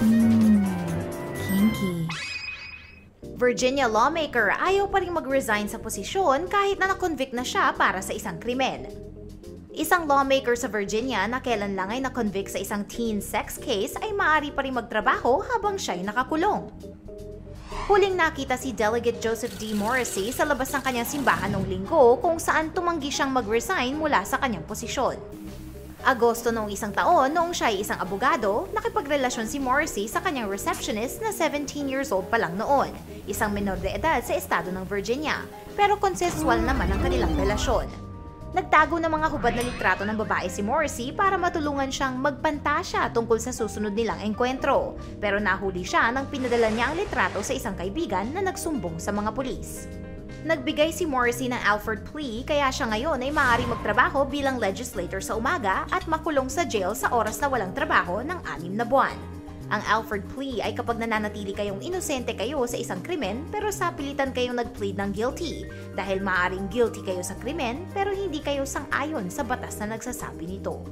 Hmm, kinky. Virginia lawmaker ayaw pa rin mag-resign sa posisyon kahit na na-convict na siya para sa isang krimen. Isang lawmaker sa Virginia na kailan lang ay na-convict sa isang teen sex case ay maaari pa rin magtrabaho habang siya'y nakakulong. Huling nakita si Delegate Joseph D. Morrissey sa labas ng kanyang simbahan noong linggo kung saan tumanggi siyang mag-resign mula sa kanyang posisyon. Agosto noong isang taon, noong siya ay isang abogado, nakipagrelasyon si Morrissey sa kanyang receptionist na 17 years old pa lang noon, isang menor de edad sa estado ng Virginia, pero consensual naman ang kanilang relasyon. Nagtago ng mga hubad na litrato ng babae si Morrissey para matulungan siyang magpantasya tungkol sa susunod nilang engkwentro, pero nahuli siya nang pinadala niya ang litrato sa isang kaibigan na nagsumbong sa mga pulis. Nagbigay si Morrissey ng Alford plea kaya siya ngayon ay maaari magtrabaho bilang legislator sa umaga at makulong sa jail sa oras na walang trabaho ng anim na buwan. Ang Alford plea ay kapag nananatili kayong inosente kayo sa isang krimen pero sa pilitan kayong nag-plead ng guilty dahil maaaring guilty kayo sa krimen pero hindi kayo sang-ayon sa batas na nagsasabi nito.